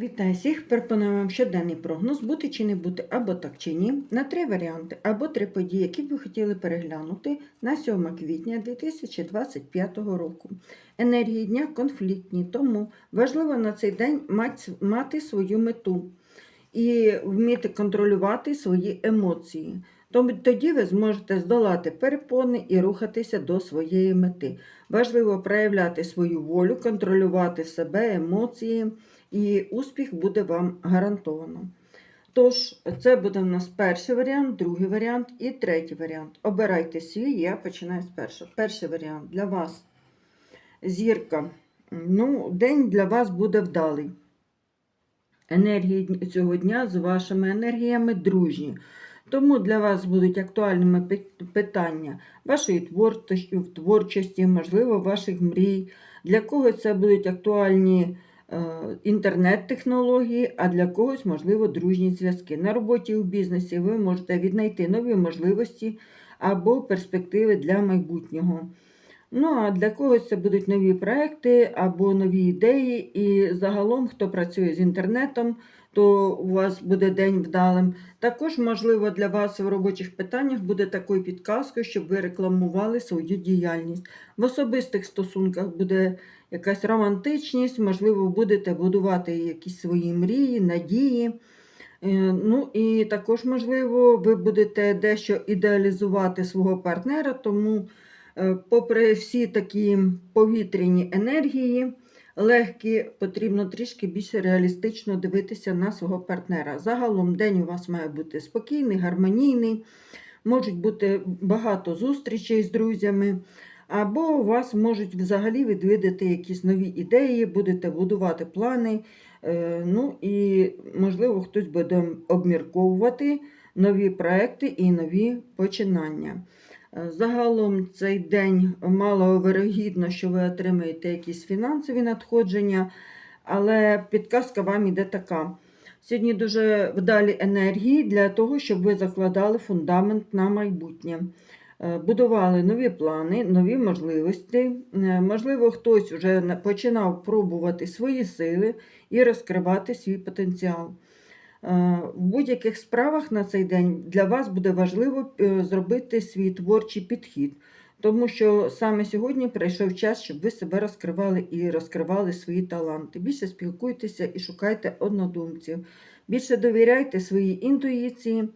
Вітаю всіх! Пропоную вам щоденний прогноз бути чи не бути, або так чи ні, на три варіанти, або три події, які б ви хотіли переглянути на 7 квітня 2025 року. Енергії дня конфліктні, тому важливо на цей день мати свою мету і вміти контролювати свої емоції. Тому тоді ви зможете здолати перепони і рухатися до своєї мети. Важливо проявляти свою волю, контролювати себе, емоції і успіх буде вам гарантовано. Тож, це буде в нас перший варіант, другий варіант і третій варіант. Обирайте свій, я починаю з першого. Перший варіант для вас зірка. Ну, день для вас буде вдалий. Енергії цього дня з вашими енергіями дружні. Тому для вас будуть актуальними питання вашої творчості, творчості, можливо, ваших мрій. Для когось це будуть актуальні е, інтернет-технології, а для когось, можливо, дружні зв'язки. На роботі у бізнесі ви можете віднайти нові можливості або перспективи для майбутнього. Ну, а для когось це будуть нові проекти або нові ідеї. І загалом, хто працює з інтернетом, то у вас буде день вдалим. Також, можливо, для вас в робочих питаннях буде такою підказкою, щоб ви рекламували свою діяльність. В особистих стосунках буде якась романтичність, можливо, будете будувати якісь свої мрії, надії. Е, Ну і також, можливо, ви будете дещо ідеалізувати свого партнера, тому, е, попри всі такі повітряні енергії, легкі, потрібно трішки більше реалістично дивитися на свого партнера. Загалом день у вас має бути спокійний, гармонійний, можуть бути багато зустрічей з друзями. Або у вас можуть взагалі відвідати якісь нові ідеї, будете будувати плани. е, Ну і, можливо, хтось буде обмірковувати нові проекти і нові починання. Е, Загалом цей день маловирогідно, що ви отримаєте якісь фінансові надходження, але підказка вам іде така. Сьогодні дуже вдалі енергії для того, щоб ви закладали фундамент на майбутнє. Е, Будували нові плани, нові можливості. Е, Можливо, хтось вже починав пробувати свої сили і розкривати свій потенціал. Е, В будь-яких справах на цей день для вас буде важливо е, зробити свій творчий підхід, тому що саме сьогодні прийшов час, щоб ви себе розкривали і розкривали свої таланти. Більше спілкуйтеся і шукайте однодумців. Більше довіряйте своїй інтуїції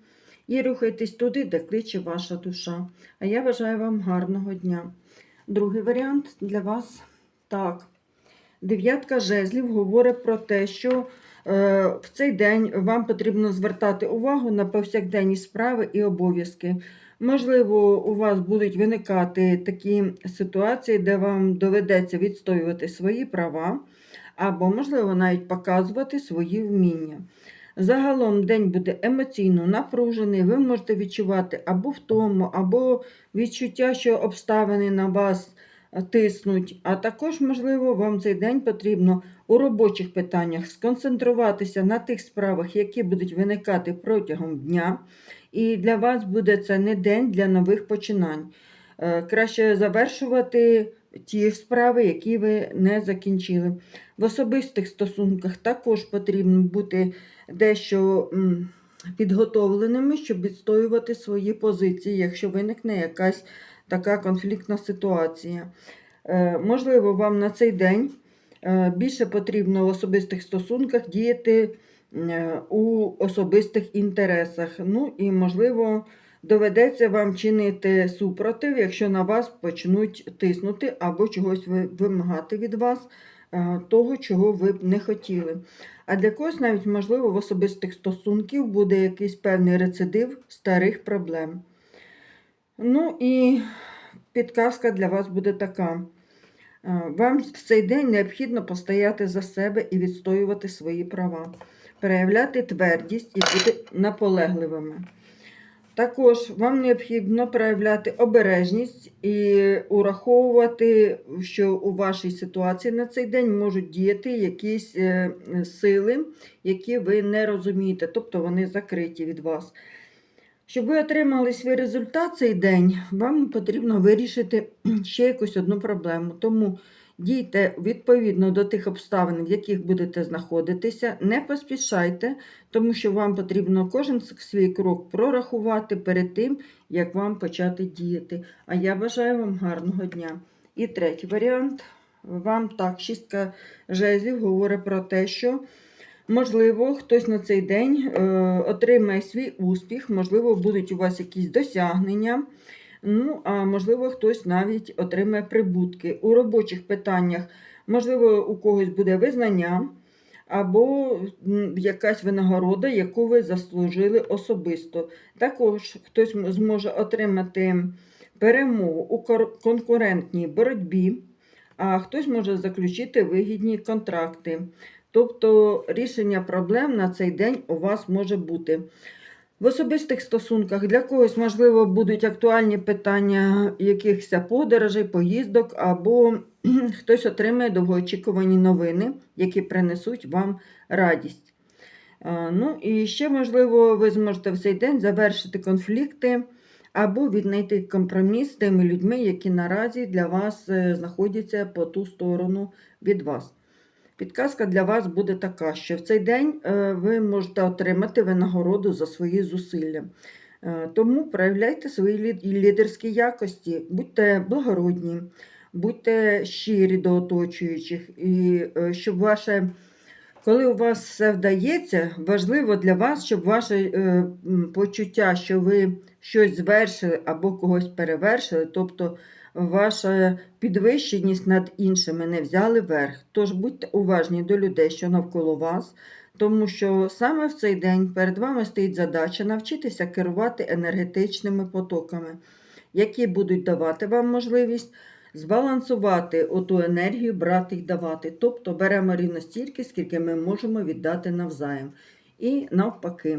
і рухайтесь туди, де кличе ваша душа. А я бажаю вам гарного дня. Другий варіант для вас так. Дев'ятка жезлів говорить про те, що в цей день вам потрібно звертати увагу на повсякденні справи і обов'язки. Можливо, у вас будуть виникати такі ситуації, де вам доведеться відстоювати свої права, або, можливо, навіть показувати свої вміння. Загалом день буде емоційно напружений, ви можете відчувати або втому, або відчуття, що обставини на вас е, тиснуть. А також, можливо, вам цей день потрібно у робочих питаннях сконцентруватися на тих справах, які будуть виникати протягом дня. І для вас буде це не день для нових починань. Е, Краще завершувати ті справи, які ви не закінчили. В особистих стосунках також потрібно бути дещо підготовленими, щоб відстоювати свої позиції, якщо виникне якась така конфліктна ситуація. Е, Можливо, вам на цей день е, більше потрібно в особистих стосунках діяти е, у особистих інтересах. Ну і, можливо, доведеться вам чинити супротив, якщо на вас почнуть тиснути або чогось вимагати від вас, того, чого ви б не хотіли. А для когось навіть, можливо, в особистих стосунків буде якийсь певний рецидив старих проблем. Ну і підказка для вас буде така. Е, Вам в цей день необхідно постояти за себе і відстоювати свої права, проявляти твердість і бути наполегливими. Також вам необхідно проявляти обережність і ураховувати, що у вашій ситуації на цей день можуть діяти якісь е, сили, які ви не розумієте, тобто вони закриті від вас. Щоб ви отримали свій результат цей день, вам потрібно вирішити ще якусь одну проблему. Тому Дійте відповідно до тих обставин, в яких будете знаходитися, не поспішайте, тому що вам потрібно кожен свій крок прорахувати перед тим, як вам почати діяти. А я бажаю вам гарного дня. І третій варіант. Вам так, шістка жезлів говорить про те, що можливо хтось на цей день е, отримає свій успіх, можливо, будуть у вас якісь досягнення. Ну, а можливо, хтось навіть отримає прибутки. У робочих питаннях, можливо, у когось буде визнання або якась винагорода, яку ви заслужили особисто. Також хтось зможе отримати перемогу у конкурентній боротьбі, а хтось може заключити вигідні контракти. Тобто рішення проблем на цей день у вас може бути. В особистих стосунках для когось, можливо, будуть актуальні питання якихось подорожей, поїздок, або хтось отримає довгоочікувані новини, які принесуть вам радість. Е, Ну і ще, можливо, ви зможете в цей день завершити конфлікти або віднайти компроміс з тими людьми, які наразі для вас е, знаходяться по ту сторону від вас. Підказка для вас буде така, що в цей день е, ви можете отримати винагороду за свої зусилля. Е, Тому проявляйте свої лідерські якості, будьте благородні, будьте щирі до оточуючих, і е, щоб ваше, коли у вас все вдається, важливо для вас, щоб ваше почуття, що ви щось звершили або когось перевершили, тобто ваша підвищеність над іншими не взяли верх. Тож будьте уважні до людей, що навколо вас, тому що саме в цей день перед вами стоїть задача навчитися керувати енергетичними потоками, які будуть давати вам можливість збалансувати оту енергію, брати й давати. Тобто беремо рівно стільки, скільки ми можемо віддати навзаєм. І навпаки.